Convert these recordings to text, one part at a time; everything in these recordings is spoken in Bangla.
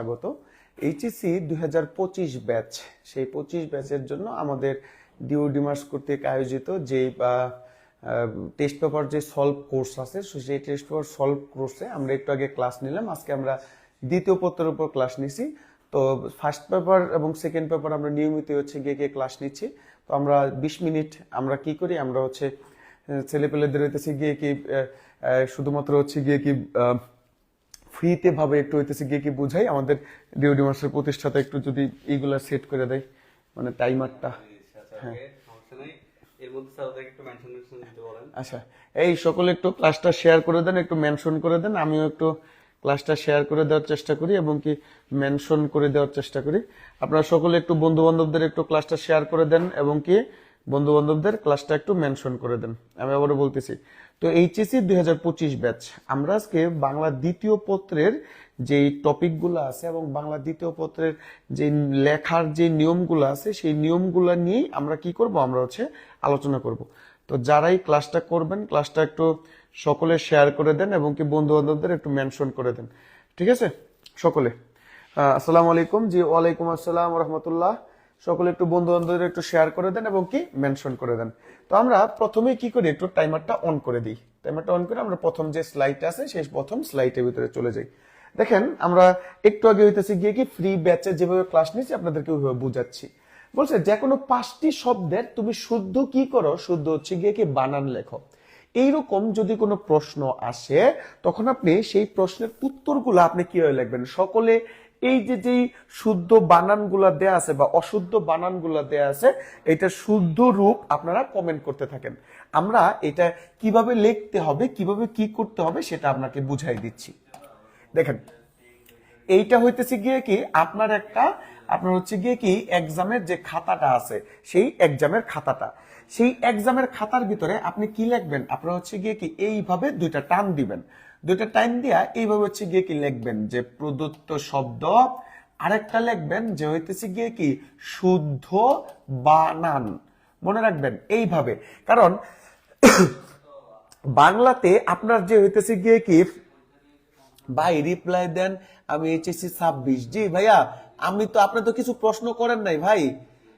স্বাগত। এইচএসসি দুই হাজার পঁচিশ ব্যাচ, সেই পঁচিশ ব্যাচের জন্য আমাদের ডিও ডিমার্স কর্তৃক আয়োজিত যে টেস্ট পেপার যে সলভ কোর্স আছে সেই টেস্ট পেপার সলভ কোর্সে আমরা একটু আগে ক্লাস নিলাম। আজকে আমরা দ্বিতীয় পত্রের উপর ক্লাস নিছি। তো ফার্স্ট পেপার এবং সেকেন্ড পেপার আমরা নিয়মিত হচ্ছে গিয়ে গিয়ে ক্লাস নিচ্ছি। তো আমরা বিশ মিনিট আমরা কি করি? আমরা হচ্ছে ছেলেপেলেদের হইতেছে গিয়ে কি শুধুমাত্র হচ্ছে গিয়ে কি ফ্রিতে ভাবে একটু হইতেছে গিয়ে কি বুঝাই? আমাদের ডিওডি মাসের প্রতিষ্ঠাতা একটু যদি এইগুলা সেট করে দেয় মানে টাইমারটা হ্যাঁ। আচ্ছা এই সকলে একটু ক্লাসটা শেয়ার করে দেন, একটু মেনশন করে দেন, আমিও একটু ক্লাসটা শেয়ার করে দেওয়ার চেষ্টা করি এবং কি মেনশন করে দেওয়ার চেষ্টা করি। আপনারা সকলে একটু বন্ধু বান্ধবদের একটু ক্লাসটা শেয়ার করে দেন এবং কি বন্ধু বান্ধবদের ক্লাসটা একটু মেনশন করে দেন। আমি আবারও বলতেছি। তো এইচএসসি দুই হাজার পঁচিশ ব্যাচ আমরা আজকে বাংলা দ্বিতীয় পত্রের যে টপিকগুলো আছে এবং বাংলা দ্বিতীয় পত্রের যে লেখার যে নিয়মগুলো আছে, সেই নিয়মগুলো নিয়েই আমরা কি করব? আমরা হচ্ছে আলোচনা করব। তো যারাই ক্লাসটা করবেন ক্লাসটা একটু সকলে শেয়ার করে দেন এবং কি বন্ধু বান্ধবদের একটু মেনশন করে দেন। ঠিক আছে? সকলে। আসসালামু আলাইকুম জি, ওয়ালাইকুম আসসালাম রহমতুল্লাহ। সকলে একটু বন্ধু বান্ধবদের একটু শেয়ার করে দেন এবং কি মেনশন করে দেন। তো আমরা প্রথমেই কি করি, একটু টাইমারটা অন করে দিই। টাইমারটা অন করে আমরা প্রথম যে স্লাইডটা আছে, সেই প্রথম স্লাইডের ভিতরে চলে যাই। দেখেন, আমরা একটু আগে হইতেছি গিয়ে কি ফ্রি ব্যাচে যেভাবে ক্লাস নিচ্ছি আপনাদেরকে ওইভাবে বুঝাচ্ছি। বলছে যে কোনো পাঁচটি শব্দের তুমি শুদ্ধ কি করো? শুদ্ধ হচ্ছে গিয়ে কি বানান লেখো। এইরকম যদি কোনো প্রশ্ন আসে, তখন আপনি সেই প্রশ্নের উত্তরগুলো আপনি কীভাবে লিখবেন? সকলে এই যে যেই শুদ্ধ বানানগুলা দেয়া আছে বা অশুদ্ধ বানানগুলা দেয়া আছে, এটা শুদ্ধ রূপ আপনারা কমেন্ট করতে থাকেন। আমরা এটা কীভাবে লিখতে হবে, কীভাবে কি করতে হবে সেটা আপনাকে বুঝাই দিচ্ছি। দেখেন, এইটা হইতেছে গিয়ে কি, আপনার একটা, আপনার হচ্ছে গিয়ে কি এক্সামের যে খাতাটা আছে, সেই এক্সামের খাতাটা। সেই এক্সামের খাতার ভিতরে আপনি কি লিখবেন? আপনার হচ্ছে গিয়ে কি, এইভাবে দুইটা টান দিবেন। দুইটা টাইম দিয়া এইভাবে হচ্ছে গিয়ে কি লিখবেন? যে প্রদত্ত শব্দ, আরেকটা লিখবেন যে হইতেছে গিয়ে কি? শুদ্ধ বানান। মনে রাখবেন, এইভাবে। কারণ বাংলাতে আপনার যে হইতেছে গিয়ে কি? ভাই রিপ্লাই দেন, আমি এইচএসসি ছাব্বিশ। জি ভাইয়া, আমি তো, আপনি তো কিছু প্রশ্ন করেন নাই ভাই।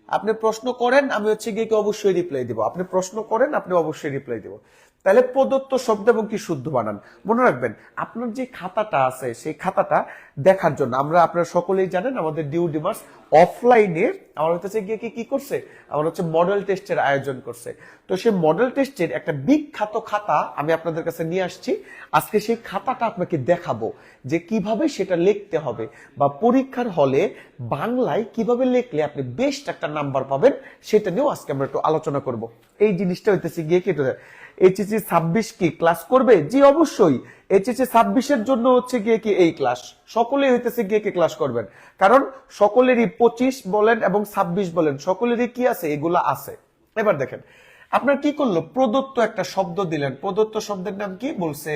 আপনি প্রশ্ন করেন, আমি হচ্ছে গিয়ে কি অবশ্যই রিপ্লাই দিব। আপনি প্রশ্ন করেন, আপনি অবশ্যই রিপ্লাই দিব। তাহলে প্রদত্ত শব্দ এবং কি শুদ্ধ বানান। মনে রাখবেন, আপনার যে খাতাটা আছে, সেই খাতাটা দেখার জন্য, আমরা আপনারা সকলেই জানেন, আমাদের ডিউ ডিমার্স অফলাইনে আমার হচ্ছে গিয়ে কি কি করছে? আমার হচ্ছে মডেল টেস্টের আয়োজন করছে। তো সেই মডেল টেস্টের একটা বিখ্যাত খাতা আমি আপনাদের কাছে নিয়ে আসছি। আজকে সেই খাতাটা আপনাকে দেখাবো যে কীভাবে সেটা লিখতে হবে বা পরীক্ষার হলে বাংলায় কীভাবে লিখলে আপনি বেস্ট একটা নাম্বার পাবেন, সেটা নিয়েও আজকে আমরা একটু আলোচনা করব। এই জিনিসটা হইতেছে গিয়ে কেটে এইচএসসি ছাব্বিশ কি ক্লাস করবে? জি, অবশ্যই। এইচএসসি ছাব্বিশের জন্য হচ্ছে গিয়ে কি এই ক্লাস সকলেই হইতেছে গিয়ে কি ক্লাস করবেন? কারণ সকলেরই পঁচিশ বলেন এবং ছাব্বিশ বলেন, সকলেরই কি আছে? এগুলা আছে। এবার দেখেন, আপনার কি করল? প্রদত্ত একটা শব্দ দিলেন। প্রদত্ত শব্দের নাম কি? বলছে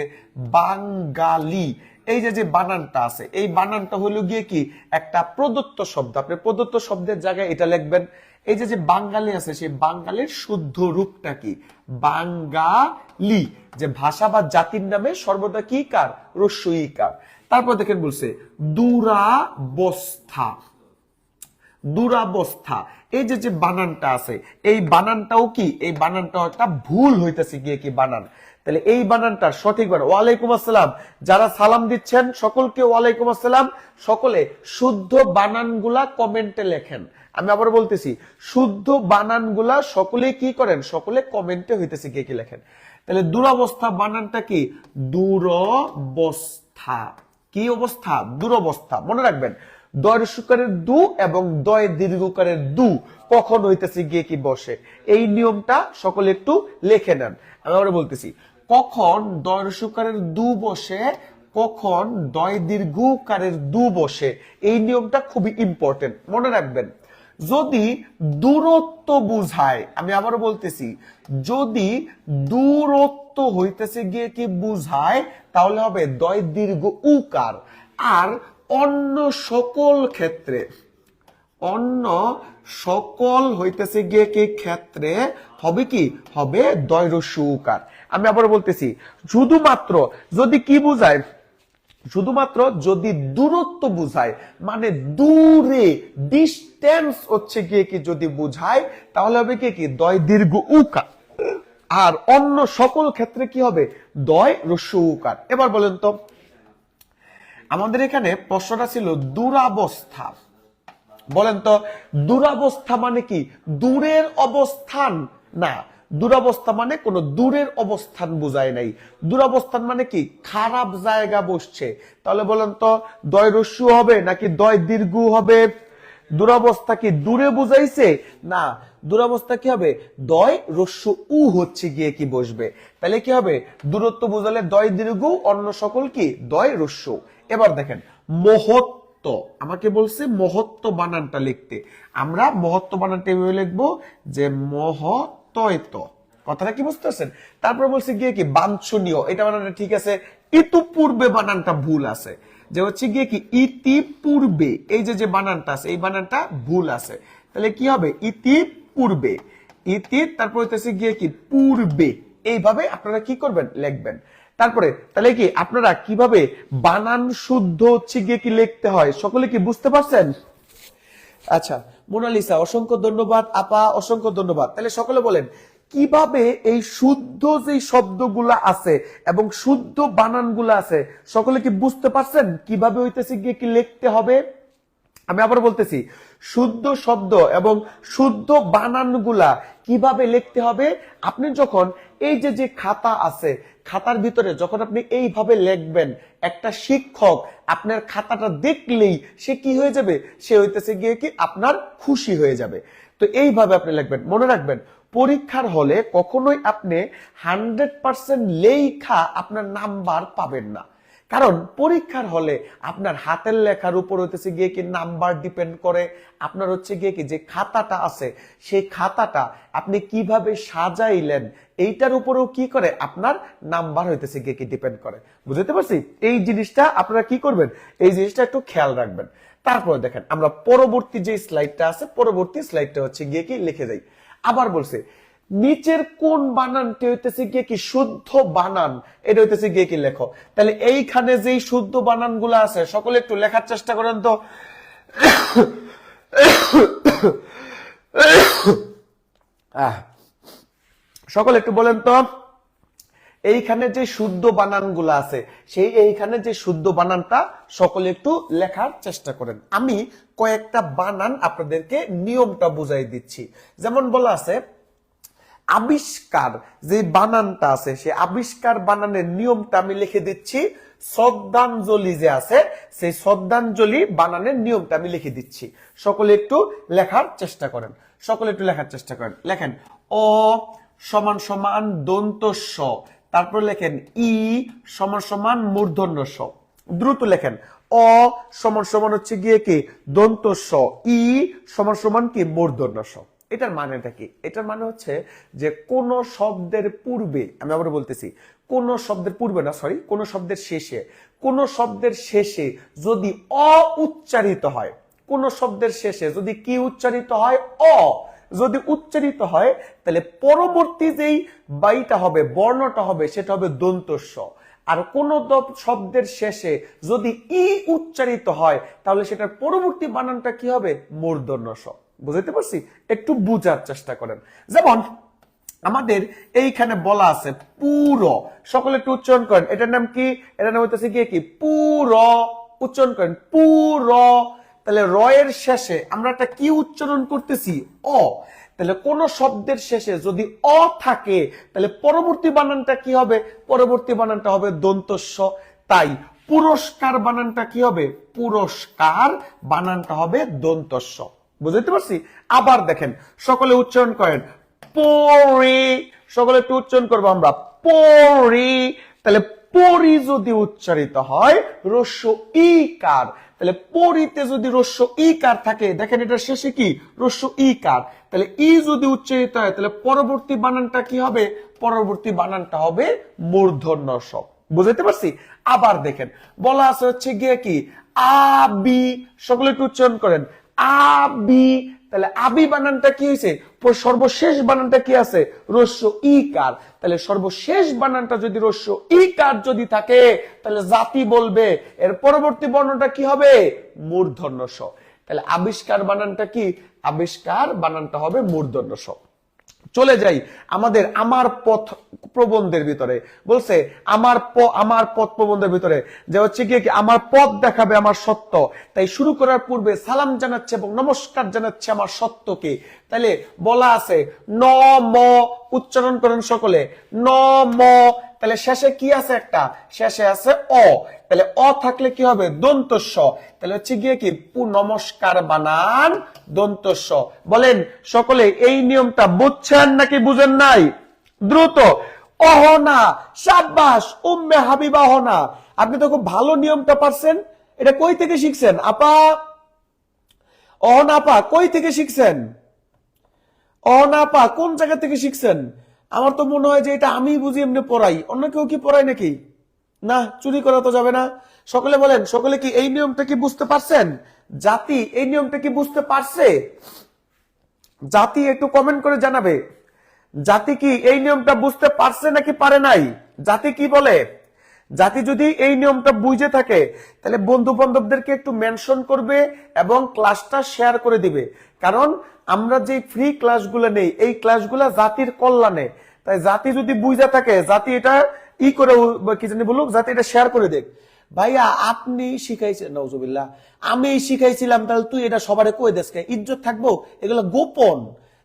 বাঙ্গালি এই যে যে বানানটা আছে, এই বানানটা হলো গিয়ে কি? একটা প্রদত্ত শব্দ। আপনি প্রদত্ত শব্দের জায়গায় এটা লিখবেন। এই যে যে বাঙালি আছে, সেই বাঙালির শুদ্ধ রূপটা কি? বাঙ্গালি যে ভাষা বা জাতির নামে সর্বদা কি কার? রস্যই কার। তারপর দেখেন বলছে, দুরাবস্থা। দুরাবস্থা। এই যে যে বানানটা আছে, এই বানানটাও কি? এই বানানটাও একটা ভুল হইতেছে গিয়ে কি বানান? তাহলে এই বানানটার সঠিক বানান ওয়ালাইকুম আসসালাম। যারা সালাম দিচ্ছেন, সকলকে ওয়ালাইকুম আসসালাম। সকলে শুদ্ধ বানানগুলা কমেন্টে লেখেন। আমি আবার বলতেছি, শুদ্ধ বানানগুলা সকলে কি করেন? সকলে কমেন্টে হইতেছে গিয়ে কি লেখেন। তাহলে দুরবস্থা বানানটা কি? দুরবস্থা। কি অবস্থা? দুরবস্থা। মনে রাখবেন দয় সুকারের দু এবং দয় দীর্ঘকারের দু কখন হইতেছে গিয়ে কি বসে? এই নিয়মটা সকলে একটু লেখে নেন। আমি আবার বলতেছি কখন দয় সুকারের দু বসে, কখন দয় দীর্ঘকারের দু বসে। এই নিয়মটা খুবই ইম্পর্টেন্ট মনে রাখবেন, যদি দূরত্ব বুঝায়, আমি আবারও বলতেছি, যদি দূরত্ব হইতেছে গিয়ে কি বুঝায়, তাহলে হবে দয় দীর্ঘ উকার। আর অন্য সকল ক্ষেত্রে, অন্য সকল হইতেছে গিয়ে কি ক্ষেত্রে, হবে কি? হবে দয় রস্যু উকার। আমি আবার বলতেছি, শুধুমাত্র যদি কি বুঝায়? শুধুমাত্র যদি দূরত্ব বুঝায় মানে দূরে ডিস্টেন্স হচ্ছে গিয়ে কি যদি বুঝায়, তাহলে হবে কি কি? দয় দীর্ঘ উকার। আর অন্য সকল ক্ষেত্রে কি হবে? দয় রস্য উকার। এবার বলেন তো, আমাদের এখানে প্রশ্নটা ছিল দুরাবস্থা। বলেন তো, দুরাবস্থা মানে কি? দূরের অবস্থান না দুরাবস্থা মানে কোনো দূরের অবস্থান বোঝায় নাই। দুরাবস্থান মানে কি? খারাপ জায়গা বসছে। তাহলে বলেন তো, দয় রস্যু হবে নাকি দয় দীর্ঘ হবে? দুরাবস্থা কি দূরে বুঝাইছে? না, দুরাবস্থা কি হবে? দয় রস্যু উ হচ্ছে গিয়ে কি বসবে। তাহলে কি হবে? দূরত্ব বুঝালে দয় দীর্ঘ, অন্য সকল কি? দয় রস্যু। এবার দেখেন, মহত্ব। আমাকে বলছে মহত্ব বানানটা লিখতে। আমরা মহত্ব বানানটা লিখব যে মহতয়ত কথাটা কি বুঝতে পারছেন? তারপর বলছে গিয়ে কি বাঞ্ছনীয়। এটা বানানটা ঠিক আছে। ইতিপূর্বে বানানটা ভুল আছে। যে হচ্ছে গিয়ে কি ইতিপূর্বে, এই যে যে বানানটা আছে, এই বানানটা ভুল আছে। তাহলে কি হবে? ইতিপূর্বে। ইতি, তারপর হইতেছে গিয়ে কি পূর্বে। এইভাবে আপনারা কি করবেন? লিখবেন। তারপরে, তাহলে কি আপনারা কীভাবে বানান শুদ্ধ হচ্ছে গিয়ে কি লিখতে হয়? সকলে কি বুঝতে পারছেন? আচ্ছা মোনালিসা, অসংখ্য ধন্যবাদ, আপা, অসংখ্য ধন্যবাদ। তাহলে সকলে বলেন, কীভাবে এই শুদ্ধ যে শব্দগুলা আছে এবং শুদ্ধ বানানগুলো আছে, সকলে কি বুঝতে পারছেন কীভাবে হইতেছে গিয়ে কি লিখতে হবে? আমি আবার বলতেছি, শুদ্ধ শব্দ এবং শুদ্ধ বানানগুলা কীভাবে লিখতে হবে? আপনি যখন এই যে যে খাতা আছে, খাতার ভিতরে যখন আপনি এইভাবে লিখবেন, একটা শিক্ষক আপনার খাতাটা দেখলেই সে কি হয়ে যাবে? সে হইতেছে গিয়ে কি আপনার খুশি হয়ে যাবে। তো এইভাবে আপনি লিখবেন। মনে রাখবেন, পরীক্ষার হলে কখনোই আপনি হান্ড্রেড পার্সেন্ট লেখা আপনার নাম্বার পাবেন না। কারণ পরীক্ষার হলে আপনার হাতের লেখার উপর হইতেছে গিয়ে কি নাম্বার ডিপেন্ড করে, আপনার হচ্ছে গিয়ে কি যে খাতাটা আছে, সেই খাতাটা আপনি কীভাবে সাজাইলেন, এইটার উপরেও কি করে আপনার নাম্বার হইতেছে গিয়ে কি ডিপেন্ড করে। বুঝতে পারছি? এই জিনিসটা আপনারা কি করবেন? এই জিনিসটা একটু খেয়াল রাখবেন। তারপরে দেখেন, আমরা পরবর্তী যে স্লাইডটা আছে, পরবর্তী স্লাইডটা হচ্ছে গিয়ে কি লিখে যাই আবার বলছে নিচের কোন বানানটি হইতেছে গিয়ে কি শুদ্ধ বানান? এটা হইতেছে গিয়ে কি লেখো? তাহলে এইখানে যেই শুদ্ধ বানান আছে, সকলে একটু লেখার চেষ্টা করেন তো। সকলে একটু বলেন তো। এইখানে যে শুদ্ধ বানানগুলো আছে, সেই এইখানে যে শুদ্ধ বানানটা সকলে একটু লেখার চেষ্টা করেন। আমি কয়েকটা বানান আপনাদেরকে নিয়মটা বুঝাই দিচ্ছি। যেমন বলা আছে আবিষ্কার, যে বানানটা আছে, সে আবিষ্কার বানানের নিয়মটা আমি লিখে দিচ্ছি। শ্রদ্ধাঞ্জলি যে আছে, সেই শ্রদ্ধাঞ্জলি বানানের নিয়মটা আমি লিখে দিচ্ছি। সকলে একটু লেখার চেষ্টা করেন। সকলে একটু লেখার চেষ্টা করেন। লেখেন, অ সমান সমান দন্ত স তারপর লেখেন, ই সমান সমান মূর্ধন্য স দ্রুত লেখেন, অ সমান সমান হচ্ছে গিয়ে কি? দন্ত স ই সমান সমান কি? মূর্ধন্য স এটার মানেটা কি? এটার মানে হচ্ছে যে কোন শব্দের পূর্বে, আমি আবার বলতেছি, কোন শব্দের পূর্বে না সরি কোন শব্দের শেষে, কোন শব্দের শেষে যদি অ উচ্চারিত হয়, কোন শব্দের শেষে যদি কি উচ্চারিত হয়? অ। যদি উচ্চারিত হয়, তাহলে পরবর্তী যেই বাইটা হবে, বর্ণটা হবে, সেটা হবে দন্তস্ব। আর কোন শব্দের শেষে যদি ই উচ্চারিত হয়, তাহলে সেটার পরবর্তী বানানটা কি হবে? মূর্ধন্য স বুঝতে পারছি? একটু বুঝার চেষ্টা করেন। যেমন, আমাদের এইখানে বলা আছে পুর। সকলে একটু উচ্চারণ করেন। এটার নাম কি? এটার নাম হইতেছে গিয়ে কি? পুর। উচ্চারণ করেন, পুর। তাহলে র এর শেষে আমরা একটা কি উচ্চারণ করতেছি? অ। তাহলে কোন শব্দের শেষে যদি অ থাকে, তাহলে পরবর্তী বানানটা কি হবে? পরবর্তী বানানটা হবে দন্তস্ব। তাই পুরস্কার বানানটা কি হবে? পুরস্কার বানানটা হবে দন্তস্ব। বুঝতে পারছি? আবার দেখেন, সকলে উচ্চারণ করেন, পরি সকলে একটু উচ্চারণ করব আমরা, পরি তাহলে পরি যদি উচ্চারিত হয়, রস্য ইকার তাহলে পরিতে যদি রস্য ইকার থাকে, দেখেন এটা শেষে কি? রস্য ইকার তাহলে ই যদি উচ্চারিত হয়, তাহলে পরবর্তী বানানটা কি হবে? পরবর্তী বানানটা হবে মূর্ধন্য স বুঝতে পারছি? আবার দেখেন, বলা আছে হচ্ছে গিয়ে কি? আবি সকলে একটু উচ্চারণ করেন আবি। তাহলে আবি বানানটা কি হয়েছে সর্বশেষ বানানটা কি আছে? রস্য ই কার তাহলে সর্বশেষ বানানটা যদি রস্য ই কার যদি থাকে, তাহলে জাতি বলবে, এর পরবর্তী বর্ণটা কি হবে? মূর্ধন্য স তাহলে আবিষ্কার বানানটা কি? আবিষ্কার বানানটা হবে মূর্ধন্য চলে যাই আমাদের আমার পথ প্রবন্ধের ভিতরে। বলছে, আমার আমার পথ প্রবন্ধের ভিতরে। যে হচ্ছে কি, আমার পথ দেখাবে আমার সত্য। তাই শুরু করার পূর্বে সালাম জানাচ্ছে এবং নমস্কার জানাচ্ছে আমার সত্যকে। তাইলে বলা আছে ন ম উচ্চারণ করেন সকলে। ন ম তাহলে শেষে কি আছে একটা? শেষে আছে অ। তাহলে অ থাকলে কি হবে? দন্তস্ব। তাহলে হচ্ছে গিয়ে কি? নমস্কার বানান দন্তস্ব। বলেন, সকলে এই নিয়মটা বুঝছেন নাকি বুঝেন নাই? দ্রুত। অহনা, সাব্বাস, উম্মে হাবিবা অহনা। আপনি তো খুব ভালো নিয়মটা পারছেন। এটা কই থেকে শিখছেন? আপা? অহনা আপা, কই থেকে শিখছেন? অহনা আপা, কোন জায়গা থেকে শিখছেন? আমার তো মনে হয় যে এটা আমি বুঝি এমনি পড়াই। অন্য কেউ কি পড়াই নাকি? না, চুরি করা তো যাবে না। সকলে বলেন, সকলে কি এই নিয়মটা কি বুঝতে পারছেন? জাতি এই নিয়মটা কি বুঝতে পারছে? জাতি একটু কমেন্ট করে জানাবে। জাতি কি এই নিয়মটা বুঝতে পারছে নাকি পারে নাই? জাতি কি বলে? জাতি যদি এই নিয়মটা বুঝে থাকে, তাহলে বন্ধু বান্ধবদেরকে একটু মেনশন করবে এবং ক্লাসটা শেয়ার করে দিবে। কারণ আমরা যে ফ্রি ক্লাসগুলো নেই, এই ক্লাসগুলো জাতির কল্যাণে। তাই জাতি যদি বুঝে থাকে, জাতি এটা ই করে কি জানি বলুক, জাতি এটা শেয়ার করে দেখ ভাইয়া, আপনি শিখাইছেন নজুবিল্লাহ আমি শিখাইছিলাম, তাহলে তুই এটা সবারে কই দেশকে ইজ্জত থাকব? এগুলো গোপন।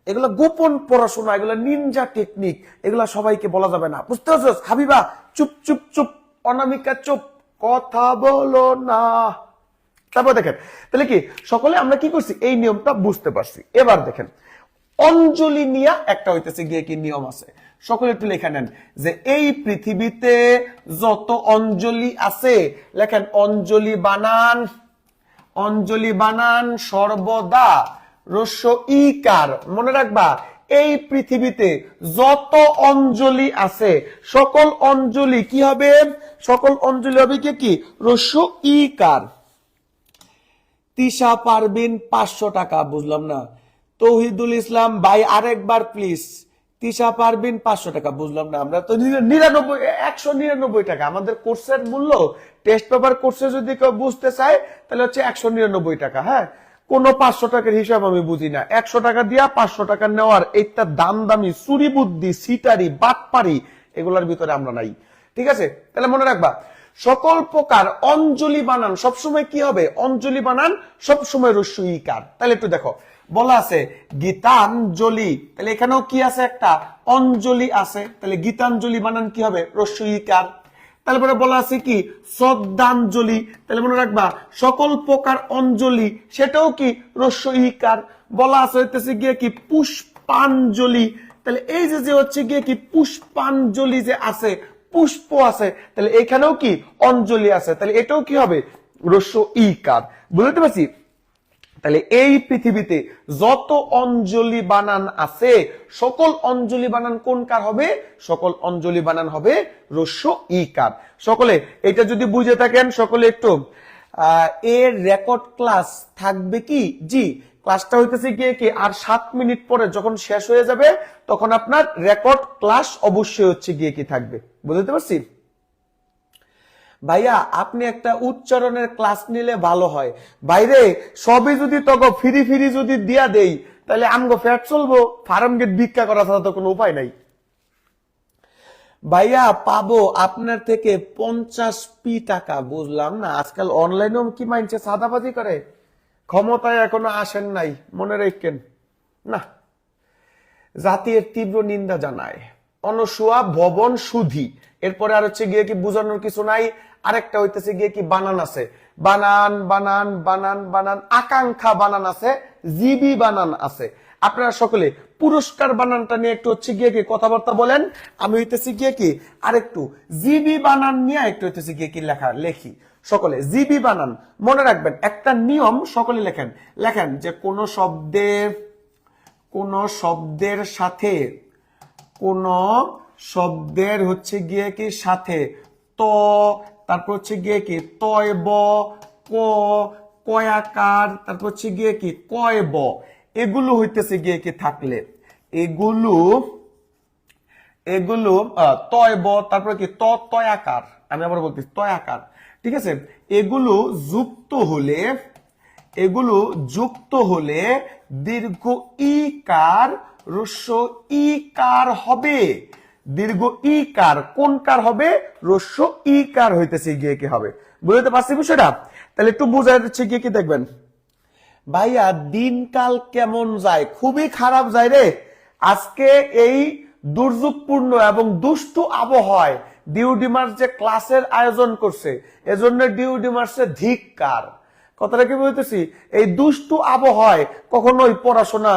এগুলো গোপন পড়াশোনা, এগুলো নিনজা টেকনিক এগুলো সবাইকে বলা যাবে না। বুঝতে পারছ? হাবিবা, চুপ চুপ চুপ। অনামিকা, চুপ, কথা বলো না। তারপর দেখেন, তাহলে কি, সকলে আমরা কি করছি? এই নিয়মটা বুঝতে পারছি। এবার দেখেন, অঞ্জলি নিয়া একটা হইতেছে গিয়ে কি নিয়ম আছে? সকলে একটু লেখা নেন, যে এই পৃথিবীতে যত অঞ্জলি আছে, লেখেন, অঞ্জলি বানান অঞ্জলি বানান সর্বদা রস্য ইকার মনে রাখবা এই পৃথিবীতে যত অঞ্জলি আছে, সকল অঞ্জলি কি হবে? সকল অঞ্জলি হবে কি কি? রস্য ইকার তিশা পারবিন পাঁচশো টাকা, বুঝলাম না। তৌহিদুল ইসলাম, ভাই, আরেকবার প্লিজ তিশা পারবিন পাঁচশো টাকা, বুঝলাম না। আমরা তো নিরানব্বই একশো নিরানব্বই টাকা। আমাদের কোর্সের মূল্য টেস্ট পেপার কোর্সে যদি কেউ বুঝতে চায়, তাহলে হচ্ছে একশো নিরানব্বই টাকা হ্যাঁ? কোন পাঁচশো টাকার হিসাব আমি বুঝি না। একশো টাকা দিয়া পাঁচশো টাকা নেওয়ার এইটা দাম দামি চুরি বুদ্ধি, সিটারি, বাটপারি, এগুলার ভিতরে আমরা নাই। ঠিক আছে? তাহলে মনে রাখবা, সকল প্রকার অঞ্জলি বানান, সবসময় কি হবে? অঞ্জলি বানান, সবসময় রস্যইকার তাহলে একটু দেখো, বলা আছে, গীতাঞ্জলি, তাহলে এখানেও কি আছে একটা? অঞ্জলি আছে। তাহলে গীতাঞ্জলি বানান কি হবে? রস্যইকার তারপরে বলা আছে কি? শ্রদ্ধাঞ্জলি। তাহলে মনে রাখবা, সকল প্রকার অঞ্জলি, সেটাও কি? রস্যইকার বলা আছে হইতেছে গিয়ে কি? পুষ্পাঞ্জলি। তাহলে এই যে যে হচ্ছে গিয়ে কি? পুষ্পাঞ্জলি যে আছে, পুষ্প আছে, তাহলে এখানেও কি? অঞ্জলি আছে। তাহলে এটাও কি হবে? রস্য ই কার বুঝতে পারছি? তাহলে এই পৃথিবীতে যত অঞ্জলি বানান আছে, সকল অঞ্জলি বানান কোন কার হবে? সকল অঞ্জলি বানান হবে রস্য ই কার। সকলে, এটা যদি বুঝে থাকেন, সকলে একটু এর রেকর্ড ক্লাস থাকবে কি? জি ক্লাসটা হইতেছে গিয়ে কি, আর সাত মিনিট পরে যখন শেষ হয়ে যাবে, তখন আপনার রেকর্ড ক্লাস অবশ্যই হচ্ছে গিয়ে কি থাকবে? বুঝতে পারছি? ভাইয়া, আপনি একটা উচ্চারণের ক্লাস নিলে ভালো হয়। বাইরে, সবই যদি তখন ফিরি ফিরি যদি দিয়া দেই, তাহলে আমগো ফ্যাট চলবো। ফার্ম গেট ভিক্ষা করা ছাড়া তো কোনো উপায় নাই। ভাইয়া, পাবো আপনার থেকে পঞ্চাশ পি টাকা, বুঝলাম না? আজকাল অনলাইনেও কি মানছে সাদাবাজি করে? ক্ষমতায় এখনও আসেন নাই, মনে রাখেন। না। জাতির তীব্র নিন্দা জানায়। অনসুয়া ভবন সুধি। এরপরে আর হচ্ছে গিয়ে কি বুঝানোর কিছু নাই? আরেকটা হইতেছে গিয়ে কি বানান আছে? বানান বানান বানান বানান, আকাঙ্ক্ষা বানান আছে, জিবি বানান আছে। আপনারা সকলে পুরস্কার বানানটা নিয়ে একটু হচ্ছে গিয়ে কি কথাবার্তা বলেন? আমি হইতেছি গিয়ে কি আরেকটু জিবি বানান নিয়ে একটু হইতেছি গিয়ে কি লেখা, লেখি। সকলে জিবি বানান। মনে রাখবেন, একটা নিয়ম সকলে লেখেন। লেখেন যে কোন শব্দের কোন শব্দের সাথে, কোন শব্দের হচ্ছে গিয়ে কি সাথে, ত তারপর হচ্ছে গিয়ে কি? তয় ব, ক, কয়াকার, তারপর হচ্ছে গিয়ে কি? কয় ব। এগুলো হইতেছে গিয়ে কি থাকলে? এগুলো এগুলো তয় ব, তারপরে কি? ত তয় আকার আমি আবার বলতেছি তয় আকার ঠিক আছে? এগুলো যুক্ত হলে, এগুলো যুক্ত হলে দীর্ঘ ই কার রস্য ই কার হবে। দীর্ঘ ই কার, কোন কার হবে? রস্য ই কার হইতেছে, গিয়ে কি হবে? বুঝতে পারছি বিষয়টা? তাহলে একটু বোঝা যাচ্ছে গিয়ে কি দেখবেন? ভাইয়া, দিনকাল কেমন যায়? খুবই খারাপ যায় রে। আজকে এই দুর্যোগপূর্ণ এবং দুষ্টু আবহাওয়ায় ডিউডিমার্স যে ক্লাসের আয়োজন করছে, এজন্য ডিউডিমার্সের ধিক্কার। কথাটা কি বলতেছি এই দুষ্টু আবহাওয়ায় কখনোই পড়াশোনা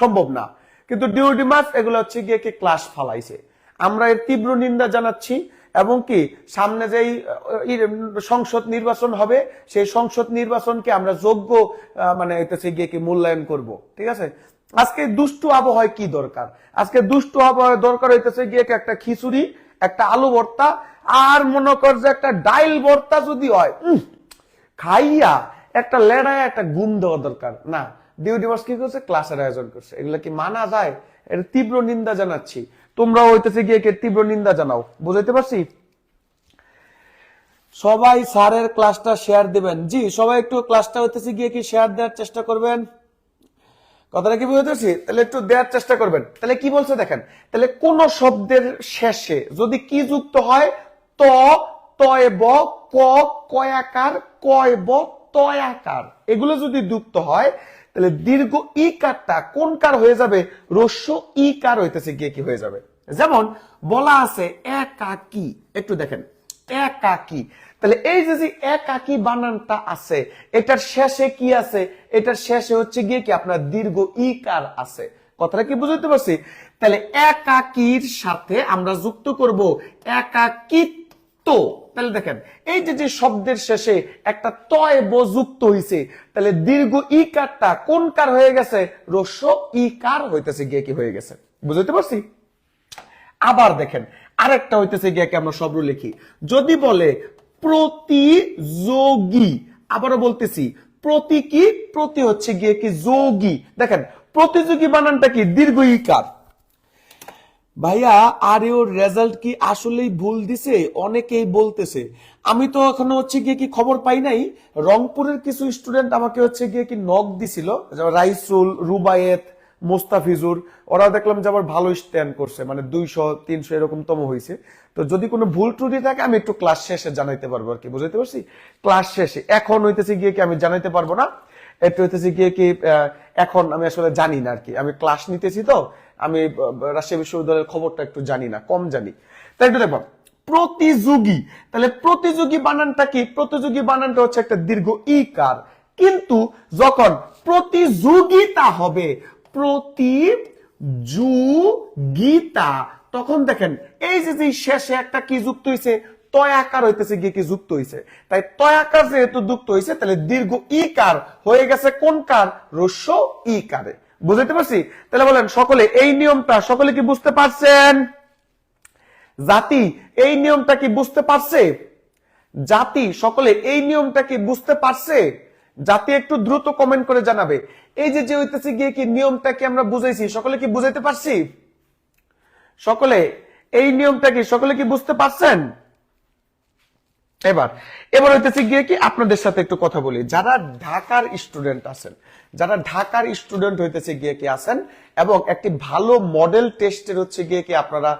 সম্ভব না। কিন্তু ডিউডিমার্স এগুলো হচ্ছে গিয়ে কি ক্লাস ফালাইছে। আমরা এর তীব্র নিন্দা জানাচ্ছি এবং কি সামনে যেই সংসদ নির্বাচন হবে, সেই সংসদ নির্বাচনকে আমরা যোগ্য মানে এটাতে গিয়ে কি মূল্যায়ন করব, ঠিক আছে? আজকে দুষ্টু আবহাওয়ায় কি দরকার? আজকে দুষ্টু আবহাওয়ায় দরকার হইতেছে গিয়ে একটা খিচুড়ি, একটা আলু ভর্তা, আর মনে কর যে একটা ডাইল ভর্তা যদি হয় খাইয়া একটা লেড়ায় একটা গুম দেওয়া দরকার। না ডিউটি মাস কি করছে? ক্লাসের আয়োজন করছে। এগুলা কি মানা যায়? এটা তীব্র নিন্দা জানাচ্ছি। তোমরাও হইতেছে গিয়ে তীব্র নিন্দা জানাও। বুঝাইতে পারছি? সবাই স্যারের ক্লাসটা শেয়ার দিবেন। জি, সবাই একটু ক্লাসটা হইতেছে গিয়ে কি শেয়ার দেওয়ার চেষ্টা করবেন? কথাটা কি বুঝতেছি তাহলে একটু দেওয়ার চেষ্টা করবেন। তাহলে কি বলছে দেখেন? তাহলে কোন শব্দের শেষে যদি কি যুক্ত হয়, ত তয় ব, ক কয়াকার কয় ব তয়াকার এগুলো যদি যুক্ত হয় তাহলে দীর্ঘ ই কারটা কোন কার হয়ে যাবে? রস্য ই কার হইতেছে গিয়ে কি হয়ে যাবে? যেমন বলা আছে একাকি। একটু দেখেন, একাকি। তাহলে এই যে যে একাকি বানানটা আছে, এটার শেষে কি আছে? এটার শেষে হচ্ছে গিয়ে কি? আপনার দীর্ঘ ই কার আছে। কথাটা কি বুঝতে পারছি? তাহলে একাকির সাথে আমরা যুক্ত করব একাকিত্ব। তাহলে দেখেন, এই যে যে শব্দের শেষে একটা তয় ব যুক্ত হইছে, তাহলে দীর্ঘ ইকারটা কোন কার হয়ে গেছে? রস্য ইকার হইতেছে, গিয়ে কি হয়ে গেছে। বুঝতে পারছি? আবার দেখেন, আরেকটা হইতেছে গিয়ে কি আমরা শব্দ লিখি। যদি বলে প্রতিযোগী, আবারও বলতেছি প্রতি কি প্রতি হচ্ছে গিয়ে কি যোগী। দেখেন, প্রতিযোগী বানানটা কি? দীর্ঘ ইকার ভাইয়া, আর ওর রেজাল্ট কি আসলেই ভুল দিছে? অনেকেই বলতেছে। আমি তো এখনও হচ্ছে গিয়ে কি খবর পাই নাই? রংপুরের কিছু স্টুডেন্ট আমাকে হচ্ছে গিয়ে কি নক দিছিল। রাইসুল, রুবায়েত, মোস্তাফিজুর ওরা দেখলাম যে আবার ভালো স্ট্যান্ড করছে। মানে দুইশো, তিনশো এরকম তম হয়েছে তো যদি কোনো ভুল ত্রুটি থাকে, আমি একটু ক্লাস শেষে জানাইতে পারব আর কি। বুঝাইতে পারছি? ক্লাস শেষে। এখন হইতেছে গিয়ে কি আমি জানাইতে পারব না? একটু হইতেছে গিয়ে কি এখন আমি আসলে জানি না আর কি আমি ক্লাস নিতেছি তো, আমি রাজশাহী বিশ্ববিদ্যালয়ের খবরটা একটু জানি না, কম জানি। তাই একটু দেখো প্রতিযোগী, তাহলে প্রতিযোগী বানানটা কি? প্রতিযোগী বানানটা হচ্ছে একটা দীর্ঘ ইকার কিন্তু যখন প্রতিযোগিতা হবে, প্রতিযোগিতা, তখন দেখেন, এই যে শেষে একটা কি যুক্ত হয়েছে তয় আকার হইতেছে গিয়ে কি যুক্ত হয়েছে তাই তয় আকার যেহেতু যুক্ত হয়েছে তাহলে দীর্ঘ ই কার হয়ে গেছে কোন কার? রস্য ই কারে। বুঝতে পারছি? তাহলে বলেন, সকলে এই নিয়মটা সকলে কি বুঝতে পারছেন? জাতি এই নিয়মটা কি বুঝতে পারছে? জাতি সকলে এই নিয়মটা কি বুঝতে পারছে? জাতি একটু দ্রুত কমেন্ট করে জানাবে। এই যে যে হইতেছে গিয়ে কি নিয়মটা কি আমরা বুঝাইছি, সকলে কি বুঝাইতে পারছি? সকলে এই নিয়মটা কি সকলে কি বুঝতে পারছেন? এবার এবার হইতেছে গিয়ে কি আপনাদের সাথে একটু কথা বলি। যারা ঢাকার স্টুডেন্ট আছেন, যারা ঢাকার স্টুডেন্ট হইতেছে গিয়ে কি আছেন, এবং একটি ভালো মডেল টেস্টের হচ্ছে গিয়ে কি আপনারা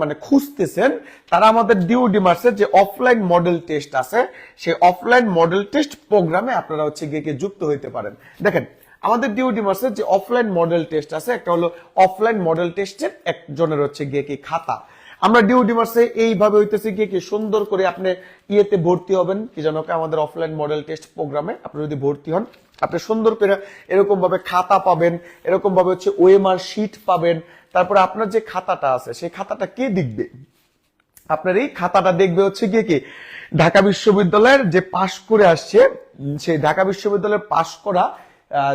মানে খুঁজতেছেন, তারা আমাদের ডিউ ডিমার্সের যে অফলাইন মডেল টেস্ট আছে। সেই অফলাইন মডেল টেস্ট প্রোগ্রামে আপনারা হচ্ছে গিয়ে কি যুক্ত হইতে পারেন। দেখেন, আমাদের ডিউ ডিমার্সের যে অফলাইন মডেল টেস্ট আছে, একটা হলো অফলাইন মডেল টেস্টের একজনের হচ্ছে গিয়ে কি খাতা। আমরা ডিউ ডিমার্সে এইভাবে হইতেছে গিয়ে কি সুন্দর করে আপনি ইয়েতে ভর্তি হবেন। কি কি? আমাদের অফলাইন মডেল টেস্ট প্রোগ্রামে আপনি যদি ভর্তি হন, আপনি সুন্দর করে এরকম ভাবে খাতা পাবেন এরকম ভাবে হচ্ছে ওএমআর শিট পাবেন। তারপরে আপনার যে খাতাটা আছে, সেই খাতাটা কে দেখবে? আপনার এই খাতাটা দেখবে হচ্ছে গিয়ে কি? ঢাকা বিশ্ববিদ্যালয়ের যে পাশ করে আসছে সেই ঢাকা বিশ্ববিদ্যালয়ের পাশ করা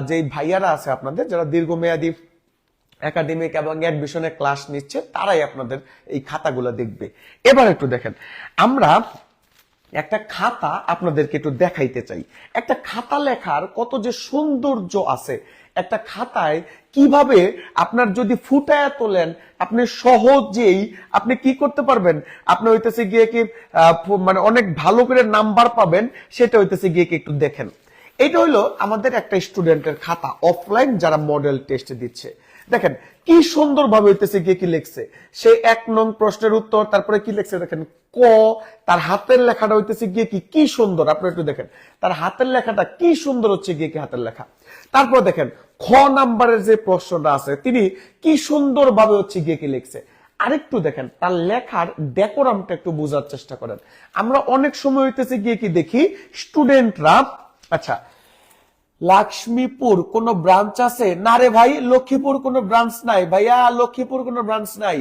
যেই ভাইয়ারা আছে আপনাদের, যারা দীর্ঘমেয়াদী একাডেমিক এবং অ্যাডমিশনে ক্লাস নিচ্ছে, তারাই আপনাদের এই খাতাগুলো দেখবে। এবার একটু দেখেন, আমরা একটা খাতা আপনাদেরকে একটু দেখাইতে চাই। একটা খাতা লেখার কত যে সৌন্দর্য আছে, একটা খাতায় কীভাবে আপনার যদি ফুটায়া তোলেন, আপনি সহজেই আপনি কি করতে পারবেন? আপনি হইতেছে গিয়ে কি মানে অনেক ভালো করে নাম্বার পাবেন, সেটা হইতেছে গিয়ে কি একটু দেখেন। এটা হলো আমাদের একটা স্টুডেন্টের খাতা অফলাইন যারা মডেল টেস্ট দিচ্ছে। দেখেন, কি সুন্দর ভাবে হইতেছে, গিয়ে কি লিখছে? সে এক নং প্রশ্নের উত্তর, তারপরে কি লিখছে? দেখেন, ক, তার হাতের লেখাটা হইতেছে গিয়ে কি কি সুন্দর? আপনি একটু দেখেন, তার হাতের লেখাটা কি সুন্দর হচ্ছে গিয়ে কি হাতের লেখা? তারপর দেখেন, খ নাম্বারের যে প্রশ্নটা আছে, তিনি কি সুন্দর ভাবে হচ্ছে গিয়ে কি লিখছে? আরেকটু দেখেন, তার লেখার ডেকোরামটা একটু বোঝার চেষ্টা করেন। আমরা অনেক সময় হইতেছে গিয়ে কি দেখি স্টুডেন্টরা আচ্ছা লক্ষ্মীপুর কোন ব্রাঞ্চ আছে? না রে ভাই, লক্ষ্মীপুর কোন ব্রাঞ্চ নাই। ভাইয়া, লক্ষ্মীপুর কোন ব্রাঞ্চ নাই।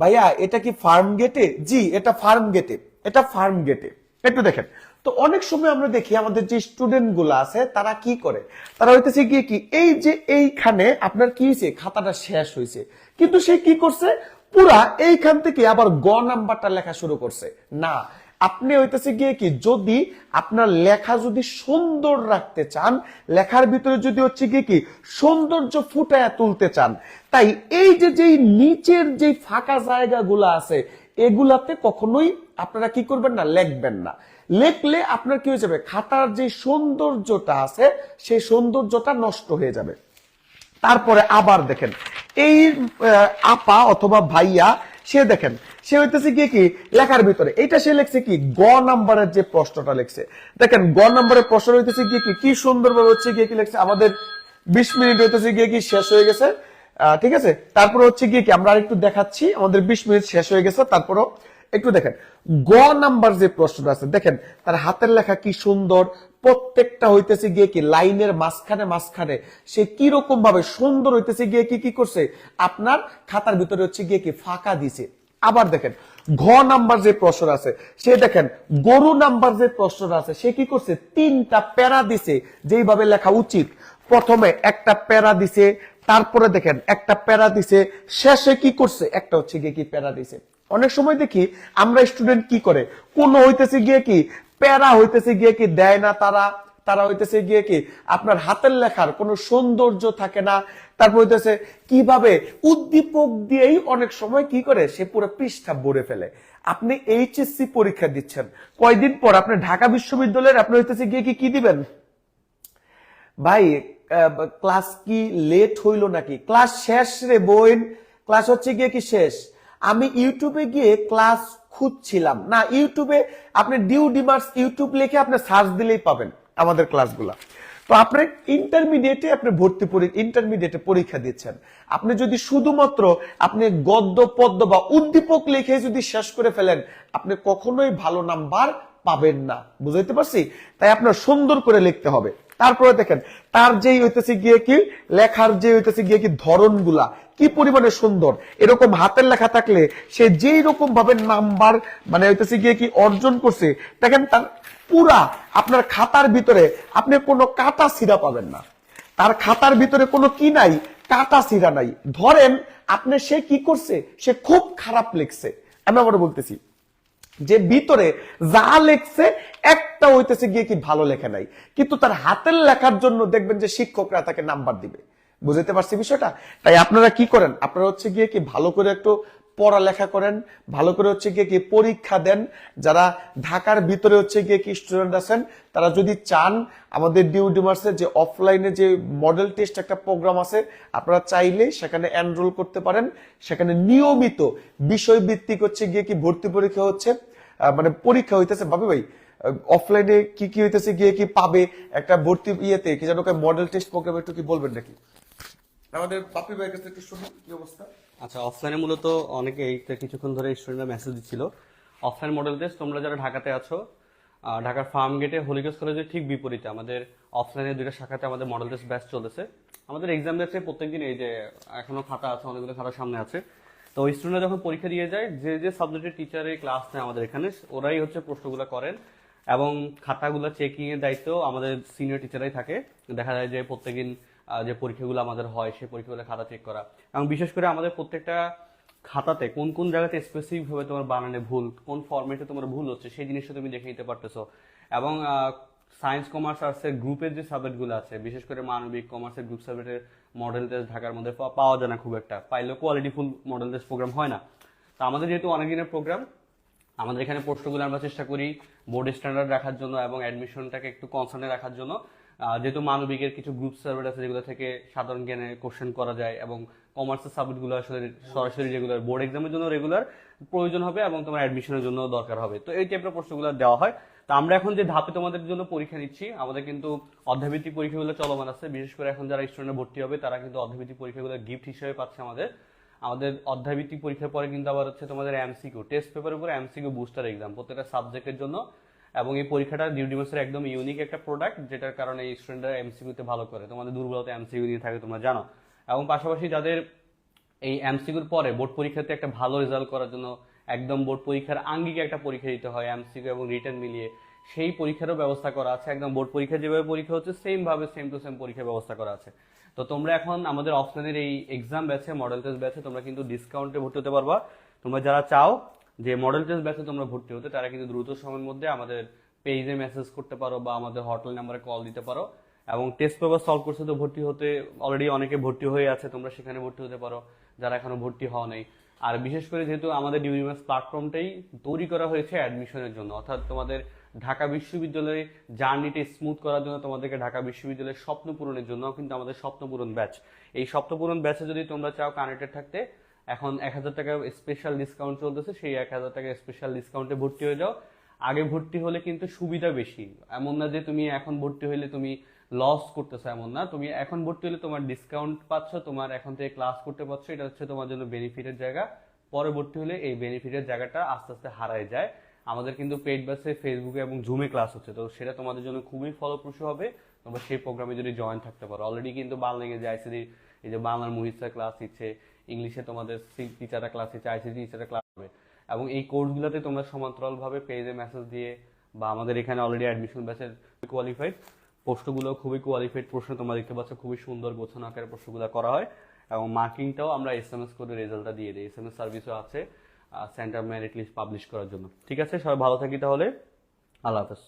ভাইয়া, এটা কি ফার্ম গেটে জি, এটা ফার্ম গেটে এটা ফার্ম গেটে একটু দেখেন। তো অনেক সময় আমরা দেখি আমাদের যে স্টুডেন্টগুলো আছে, তারা কি করে? তারা হইতেছে গিয়ে কি, এই যে এইখানে আপনার কি হয়েছে খাতাটা শেষ হয়েছে কিন্তু সে কি করছে? পুরা এইখান থেকে আবার গ নাম্বারটা লেখা শুরু করছে। না আপনি হইতেছে গিয়ে কি, যদি আপনার লেখা যদি সুন্দর রাখতে চান, লেখার ভিতরে যদি হচ্ছে গিয়ে কি, সৌন্দর্য ফুটায় তুলতে চান, তাই এই যে যেই নিচের যে ফাঁকা জায়গাগুলো আছে, এগুলাতে কখনোই আপনারা কি করবেন না, লিখবেন না। লেখলে আপনার কি হয়ে যাবে, খাতার যে সৌন্দর্যটা আছে, সেই সৌন্দর্যটা নষ্ট হয়ে যাবে। তারপরে আবার দেখেন, এই আপা অথবা ভাইয়া, সে দেখেন সে হইতেছে গিয়ে কি? লেখার ভিতরে। এটা সে লিখছে কি? গ নাম্বারের যে প্রশ্নটা লিখছে। দেখেন, গ নাম্বারের প্রশ্ন হইতেছে গিয়ে কি? কি সুন্দরভাবে হচ্ছে গিয়ে কি লিখছে? আমাদের বিশ মিনিট হইতেছে গিয়ে কি শেষ হয়ে গেছে? ঠিক আছে? তারপরে হচ্ছে গিয়ে কি? আমরা আরেকটু দেখাচ্ছি। আমাদের বিশ মিনিট শেষ হয়ে গেছে, তারপরও একটু দেখেন। গ নাম্বার যে প্রশ্নটা আছে, দেখেন, তার হাতের লেখা কি সুন্দর? প্রত্যেকটা হইতেছে গিয়ে কি? লাইনের মাঝখানে মাঝখানে। সে কি রকম ভাবে সুন্দর হইতেছে গিয়ে কি কি করছে? আপনার খাতার ভিতরে হচ্ছে গিয়ে কি? ফাঁকা দিছে। আবার দেখেন, ঘ নাম্বার যে প্রশ্ন আছে, সে দেখেন, গরু নাম্বার যে প্রশ্ন আছে, সে কি করছে? তিনটা প্যারা দিছে, যেইভাবে লেখা উচিত। প্রথমে একটা প্যারা দিছে, তারপরে দেখেন, একটা প্যারা দিছে, শেষে কি করছে? একটা হচ্ছে গিয়ে কি প্যারা দিছে। অনেক সময় দেখি, আমরা স্টুডেন্ট কি করে? কোন হইতেছে গিয়ে কি? প্যারা হইতেছে গিয়ে কি, দেয় না তারা? তারা হইতেছে গিয়ে কি? আপনার হাতের লেখার কোনো সৌন্দর্য থাকে না তারপর হইতেছে, কীভাবে উদ্দীপক দিয়েই অনেক সময় কি করে? সে পুরো পৃষ্ঠা ভরে ফেলে। আপনি এইচএসসি পরীক্ষা দিচ্ছেন। কয়দিন পর আপনি ঢাকা বিশ্ববিদ্যালয়ের, আপনি হইতেছে গিয়ে কি কি দিবেন? ভাই ক্লাস কি লেট হইল নাকি? ক্লাস শেষ রে বইন ক্লাস হচ্ছে গিয়ে কি শেষ? আমি ইউটিউবে গিয়ে ক্লাস খুঁজছিলাম। না, ইউটিউবে আপনি ডিউ ডিমার্স ইউটিউব লিখে আপনি সার্চ দিলেই পাবেন আমাদের ক্লাসগুলা। তো আপনি ইন্টারমিডিয়েটে আপনি ভর্তি ইন্টারমিডিয়েটে পরীক্ষা দিচ্ছেন। আপনি যদি শুধুমাত্র আপনি গদ্য, পদ্য বা উদ্দীপক লিখে যদি শেষ করে ফেলেন, আপনি কখনোই ভালো নাম্বার পাবেন না। বুঝাইতে পারছি? তাই আপনার সুন্দর করে লিখতে হবে। তারপরে দেখেন, তার যেই হইতেছে গিয়ে কি, লেখার যে হইতেছে গিয়ে কি ধরনগুলা, কি পরিমাণে সুন্দর, এরকম হাতের লেখা থাকলে সে যেই রকম ভাবে নাম্বার মানে হইতেছে গিয়ে কি অর্জন করছে, দেখেন তার পুরা আপনার খাতার ভিতরে আপনি কোনো কাটা সিরা পাবেন না। তার খাতার ভিতরে কোনো কি নাই, কাটা সিরা নাই। ধরেন, আপনি সে কি করছে, সে খুব খারাপ লিখছে। আমি আবার বলতেছি যে ভিতরে যা লেখছে, একটা হইতেছে গিয়ে কি ভালো লেখা নাই। কিন্তু তার হাতের লেখার জন্য দেখবেন যে শিক্ষকরা তাকে নাম্বার দিবে। বুঝতে পারছি বিষয়টা? তাই আপনারা কি করেন? আপনারা হচ্ছে গিয়ে কি ভালো করে একটু পড়ালেখা করেন, ভালো করে হচ্ছে গিয়ে কি পরীক্ষা দেন। যারা ঢাকার ভিতরে হচ্ছে গিয়ে কি স্টুডেন্ট আছেন, তারা যদি চান, আমাদের ডিউ ডিমার্সের যে অফলাইনে যে মডেল টেস্ট একটা প্রোগ্রাম আছে, আপনারা চাইলে সেখানে এনরোল করতে পারেন। সেখানে নিয়মিত বিষয় ভিত্তিক হচ্ছে গিয়ে কি ভর্তি পরীক্ষা হচ্ছে মানে পরীক্ষা হইতেছে। ভাবি ভাই অফলাইনে কি কি হইতেছে, গিয়ে কি পাবে একটা ভর্তি ইয়েতে? কি যেন মডেল টেস্ট প্রোগ্রাম একটু কি বলবেন নাকি? আমাদের বাপি ভাইয়ের কাছে একটু শুনুন, কি অবস্থা? আচ্ছা অফলাইনে মূলত অনেকে এই তো কিছুক্ষণ ধরে স্টুডেন্টরা মেসেজ দিচ্ছিল। অফলাইন মডেল তোমরা যারা ঢাকাতে আছো ঢাকার ফার্ম গেটে হলিগঞ্জ কলেজের ঠিক বিপরীতে আমাদের অফলাইনে দুইটা শাখাতে আমাদের মডেল টেস্ট ব্যাচ চলেছে আমাদের এক্সাম ব্যাচে প্রত্যেকদিন এই যে, এখনও খাতা আছে, অনেকগুলো খাতা সামনে আছে। তো ওই স্টুডেন্টরা যখন পরীক্ষা দিয়ে যায়, যে যে সাবজেক্টের টিচারে ক্লাস নেয় আমাদের এখানে, ওরাই হচ্ছে প্রশ্নগুলো করেন এবং খাতাগুলো চেকিং এর দায়িত্ব আমাদের সিনিয়র টিচারাই থাকে। দেখা যায় যে প্রত্যেকদিন যে পরীক্ষাগুলো আমাদের হয়, সেই পরীক্ষাগুলো খাতা চেক করা। এবং বিশেষ করে আমাদের প্রত্যেকটা খাতাতে কোন কোন জায়গাতে স্পেসিফিক ভাবে তোমার বানানে ভুল, কোন ফরম্যাটে তোমার ভুল হচ্ছে, সেই জিনিসটা তুমি দেখে নিতে পারতেছো। এবং সায়েন্স কমার্স আর্টসের গ্রুপের যে সাবজেক্টগুলো আছে, বিশেষ করে মানবিক কমার্সের গ্রুপ সাবজেক্টের মডেল টেস্ট ঢাকার মধ্যে পাওয়া যায় না খুব একটা। পাইলেও quality full model test programme হয় না। তো আমাদের যেহেতু অনেক দিনের প্রোগ্রাম আমাদের এখানে প্রশ্নগুলো আমরা চেষ্টা করি বোর্ড স্ট্যান্ডার্ড রাখার জন্য এবং অ্যাডমিশনটাকে একটু কনসার্নে রাখার জন্য। যেহেতু মানবিকের কিছু গ্রুপ সার্ভে আছে যেগুলো থেকে সাধারণ জ্ঞানে কোশ্চেন করা যায় এবং কমার্সের সাবজেক্টগুলো আসলে সরাসরি রেগুলার বোর্ড এক্সামের জন্য রেগুলার প্রয়োজন হবে এবং তোমার অ্যাডমিশনের জন্য দরকার হবে। তো এই টাইপের প্রশ্নগুলো দেওয়া হয়। তো আমরা এখন যে ধাপে তোমাদের জন্য পরীক্ষা নিচ্ছি, আমাদের কিন্তু অধ্যাভিত্তিক পরীক্ষাগুলো চলমান আছে। বিশেষ করে এখন যারা স্টুডেন্ট ভর্তি হবে, তারা কিন্তু অধ্যাভিত্তিক পরীক্ষাগুলো গিফট হিসেবে পাচ্ছে আমাদের। আমাদের অধ্যায়ভিত্তিক পরীক্ষার পরে কিন্তু আবার হচ্ছে তোমাদের এমসিকিউ টেস্ট পেপারের উপরে এমসিকিউ বুস্টার এক্সাম প্রত্যেকটা সাবজেক্টের জন্য। এবং এই পরীক্ষাটা ডিউডিমাসের একদম ইউনিক একটা প্রোডাক্ট যেটার কারণে এই স্টুডেন্টরা এমসিকিউতে ভালো করে। তোমাদের দুর্বলতা এমসিকিউ নিয়ে থাকে, তোমরা জানো। এবং পাশাপাশি যাদের এই এমসিকিউর পরে বোর্ড পরীক্ষাতে একটা ভালো রেজাল্ট করার জন্য একদম বোর্ড পরীক্ষার আঙ্গিকে একটা পরীক্ষা দিতে হয় এমসিকিউ এবং রিটার্ন মিলিয়ে, সেই পরীক্ষারও ব্যবস্থা করা আছে। একদম বোর্ড পরীক্ষা যেভাবে পরীক্ষা হচ্ছে সেম ভাবে সেম টু সেম পরীক্ষার ব্যবস্থা করা আছে। তো তোমরা এখন আমাদের অফলাইনের এই এক্সাম ব্যাচে মডেল টেস্ট ব্যাচে তোমরা কিন্তু ডিসকাউন্টে ভর্তি হতে পারবা। তোমরা যারা চাও যে মডেল টেস্ট ব্যাচে তোমরা ভর্তি হতে, তারা কিন্তু দ্রুত সময়ের মধ্যে আমাদের পেজে মেসেজ করতে পারো বা আমাদের হটলাইন নাম্বারে কল দিতে পারো এবং টেস্ট পেপার সলভ করছে তো ভর্তি হতে অলরেডি অনেকে ভর্তি হয়ে আছে, তোমরা সেখানে ভর্তি হতে পারো, যারা এখনও ভর্তি হওয়া নেই। আর বিশেষ করে যেহেতু আমাদের ডিউরিমাস প্ল্যাটফর্মটাই তৈরি করা হয়েছে অ্যাডমিশনের জন্য, অর্থাৎ তোমাদের ঢাকা বিশ্ববিদ্যালয়ে জার্নিটা স্মুথ করার জন্য তোমাদেরকে ঢাকা বিশ্ববিদ্যালয়ের স্বপ্ন পূরণের জন্য কিন্তু আমাদের স্বপ্ন পূরণ ব্যাচ এই স্বপ্ন পূরণ ব্যাচে যদি তোমরা চাও কানেক্টেড থাকতে এখন এক হাজার টাকা স্পেশাল ডিসকাউন্ট চলতেছে, সেই এক হাজার টাকা স্পেশাল ডিসকাউন্টে ভর্তি হয়ে যাও। আগে ভর্তি হলে কিন্তু সুবিধা বেশি। এমন না যে তুমি এখন ভর্তি হলে তুমি লস করতেছো, এমন না। তুমি এখন ভর্তি হলে তোমার ডিসকাউন্ট পাচ্ছ, তোমার এখন থেকে ক্লাস করতে পারছ, এটা হচ্ছে তোমার জন্য বেনিফিটের জায়গা। পরবর্তী হলে এই বেনিফিটের জায়গাটা আস্তে আস্তে হারায় যায়। আমাদের কিন্তু পেড বাসে ফেসবুকে এবং জুমে ক্লাস হচ্ছে, তো সেটা তোমাদের জন্য খুবই ফলপ্রসূ হবে। তোমরা সেই প্রোগ্রামে যদি জয়েন থাকতে পারো। অলরেডি কিন্তু বাংলা ইংরেজি আইসিডি এই যে বাংলার মুহিসা ক্লাস দিচ্ছে ইংলিশে তোমাদের টিচাররা ক্লাস দিচ্ছে আইসিডি টিচাররা ক্লাস হবে এবং এই কোর্সগুলোতে তোমরা সমান্তরালভাবে পেজে মেসেজ দিয়ে বা আমাদের এখানে অলরেডি অ্যাডমিশন ব্যাচের কোয়ালিফাইড প্রশ্নগুলো খুবই কোয়ালিফাইড প্রশ্ন তোমরা দেখতে পাচ্ছ, খুবই সুন্দর গোছানো আকারে প্রশ্নগুলো করা হয়। এবং মার্কিংটাও আমরা এস এম এস করে রেজাল্টটা দিয়ে দিই। এস এম এস সার্ভিসও আছে সেন্টার মেরিট লিস্ট পাবলিশ করার জন্য। ঠিক আছে? সবাই ভালো থাকি তাহলে। আল্লাহ হাফেজ।